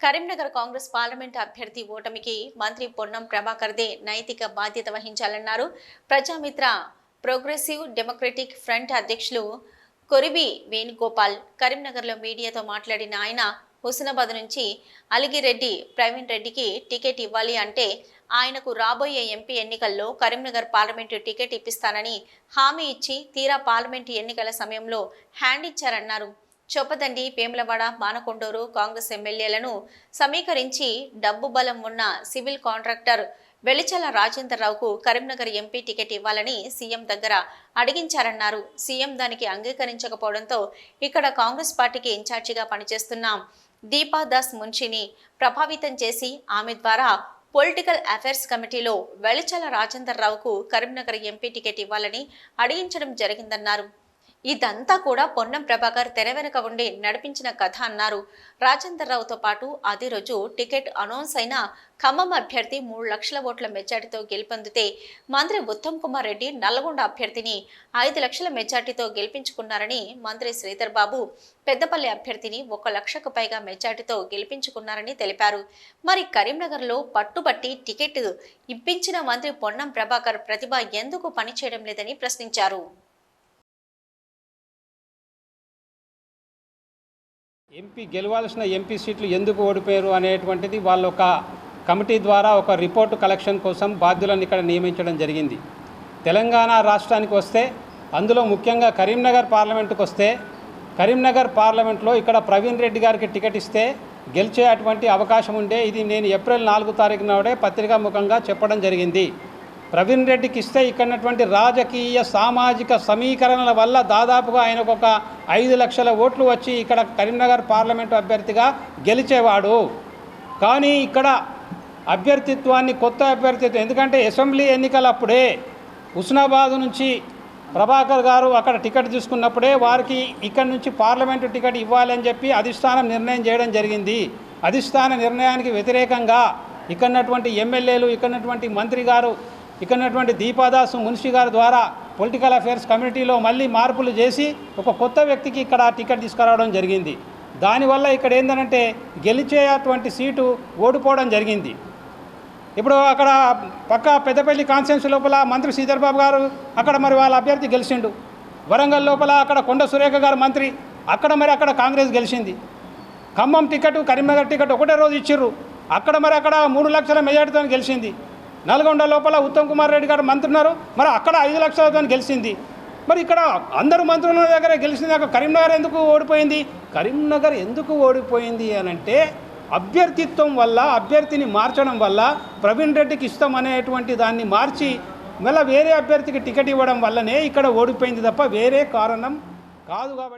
Karimnagar Congress parliament అభ్యర్థి ఓటమికి మంత్రి పొన్నం ప్రభాకర్దే నైతిక బాధ్యత వహించాలన్నారు. ప్రజామిత్ర ప్రోగ్రెసివ్ డెమోక్రటిక్ ఫ్రంట్ అధ్యక్షులు కొరిబి వేణుగోపాల్ కరీంనగర్లో మీడియాతో మాట్లాడిన ఆయన హుస్నాబాద్ నుంచి అలిగిరెడ్డి ప్రవీణ్ రెడ్డికి టికెట్ ఇవ్వాలి అంటే ఆయనకు రాబోయే ఎంపీ ఎన్నికల్లో కరీంనగర్ పార్లమెంటు టికెట్ ఇప్పిస్తానని హామీ ఇచ్చి తీరా పార్లమెంటు ఎన్నికల సమయంలో హ్యాండ్ ఇచ్చారన్నారు. చొప్పదండి పేములవాడ మానకొండూరు కాంగ్రెస్ ఎమ్మెల్యేలను సమీకరించి డబ్బు బలం ఉన్న సివిల్ కాంట్రాక్టర్ వెలిచల రాజేంద్రరావుకు కరీంనగర్ ఎంపీ టికెట్ ఇవ్వాలని సీఎం దగ్గర అడిగించారన్నారు. సీఎం దానికి అంగీకరించకపోవడంతో ఇక్కడ కాంగ్రెస్ పార్టీకి ఇన్ఛార్జిగా పనిచేస్తున్నాం. దీపాదాస్ మున్షిని ప్రభావితం చేసి ఆమె ద్వారా పొలిటికల్ అఫైర్స్ కమిటీలో వెలిచల రాజేందర్రావుకు కరీంనగర్ ఎంపీ టికెట్ ఇవ్వాలని అడిగించడం జరిగిందన్నారు. ఇదంతా కూడా పొన్నం ప్రభాకర్ తెర వెనుక ఉండి నడిపించిన కథ అన్నారు. రాజేందర్ రావుతో పాటు అదే రోజు టికెట్ అనౌన్స్ అయిన ఖమ్మం అభ్యర్థి మూడు లక్షల ఓట్ల మెజార్టీతో గెలుపొందితే మంత్రి ఉత్తమ్ కుమార్ రెడ్డి నల్గొండ అభ్యర్థిని ఐదు లక్షల మెజార్టీతో గెలిపించుకున్నారని మంత్రి శ్రీధర్ బాబు పెద్దపల్లి అభ్యర్థిని ఒక లక్షకు పైగా మెజార్టీతో గెలిపించుకున్నారని తెలిపారు. మరి కరీంనగర్లో పట్టుబట్టి టికెట్ ఇప్పించిన మంత్రి పొన్నం ప్రభాకర్ ప్రతిభ ఎందుకు పనిచేయడం లేదని ప్రశ్నించారు. ఎంపీ గెలవాల్సిన ఎంపీ సీట్లు ఎందుకు ఓడిపోయారు అనేటువంటిది వాళ్ళ ఒక కమిటీ ద్వారా ఒక రిపోర్టు కలెక్షన్ కోసం బాధ్యులను ఇక్కడ నియమించడం జరిగింది. తెలంగాణ రాష్ట్రానికి వస్తే అందులో ముఖ్యంగా కరీంనగర్ పార్లమెంటుకు వస్తే కరీంనగర్ పార్లమెంట్లో ఇక్కడ ప్రవీణ్ రెడ్డి గారికి టికెట్ ఇస్తే గెలిచే అటువంటి అవకాశం ఉండే. ఇది నేను ఏప్రిల్ నాలుగు తారీఖు నాడే పత్రికా ముఖంగా చెప్పడం జరిగింది. ప్రవీణ్ రెడ్డికి ఇస్తే ఇక్కడటువంటి రాజకీయ సామాజిక సమీకరణల వల్ల దాదాపుగా ఆయనకు ఒక ఐదు లక్షల ఓట్లు వచ్చి ఇక్కడ కరీంనగర్ పార్లమెంటు అభ్యర్థిగా గెలిచేవాడు. కానీ ఇక్కడ అభ్యర్థిత్వాన్ని కొత్త అభ్యర్థిత్వం ఎందుకంటే అసెంబ్లీ ఎన్నికలప్పుడే హుస్నాబాద్ నుంచి ప్రభాకర్ గారు అక్కడ టికెట్ తీసుకున్నప్పుడే వారికి ఇక్కడ నుంచి పార్లమెంటు టికెట్ ఇవ్వాలని చెప్పి అధిష్టానం నిర్ణయం చేయడం జరిగింది. అధిష్టాన నిర్ణయానికి వ్యతిరేకంగా ఇక్కడటువంటి ఎమ్మెల్యేలు ఇక్కడటువంటి మంత్రి గారు ఇక్కడ ఉన్నటువంటి దీపాదాసు మున్షి గారి ద్వారా పొలిటికల్ అఫేర్స్ కమిటీలో మళ్ళీ మార్పులు చేసి ఒక కొత్త వ్యక్తికి ఇక్కడ టికెట్ తీసుకురావడం జరిగింది. దానివల్ల ఇక్కడ ఏంటంటే గెలిచేటువంటి సీటు ఓడిపోవడం జరిగింది. ఇప్పుడు అక్కడ పక్క పెద్దపల్లి కాన్స్టిట్యూన్సీ లోపల మంత్రి శ్రీధర్బాబు గారు అక్కడ మరి వాళ్ళ అభ్యర్థి గెలిచిండు. వరంగల్ లోపల అక్కడ కొండ సురేఖ గారు మంత్రి అక్కడ మరి అక్కడ కాంగ్రెస్ గెలిచింది. ఖమ్మం టికెట్ కరీంనగర్ టికెట్ ఒకటే రోజు ఇచ్చిర్రు. అక్కడ మరి అక్కడ మూడు లక్షల మెజార్టీతో గెలిచింది. నల్గొండ లోపల ఉత్తమ్ కుమార్ రెడ్డి గారు మంత్రి ఉన్నారు. మరి అక్కడ ఐదు లక్షలతో గెలిచింది. మరి ఇక్కడ అందరు మంత్రుల దగ్గర గెలిచింది. అక్కడ కరీంనగర్ ఎందుకు ఓడిపోయింది? కరీంనగర్ ఎందుకు ఓడిపోయింది అని అంటే అభ్యర్థిత్వం వల్ల అభ్యర్థిని మార్చడం వల్ల ప్రవీణ్ రెడ్డికి ఇష్టం అనేటువంటి దాన్ని మార్చి మళ్ళీ వేరే అభ్యర్థికి టికెట్ ఇవ్వడం వల్లనే ఇక్కడ ఓడిపోయింది తప్ప వేరే కారణం కాదు కాబట్టి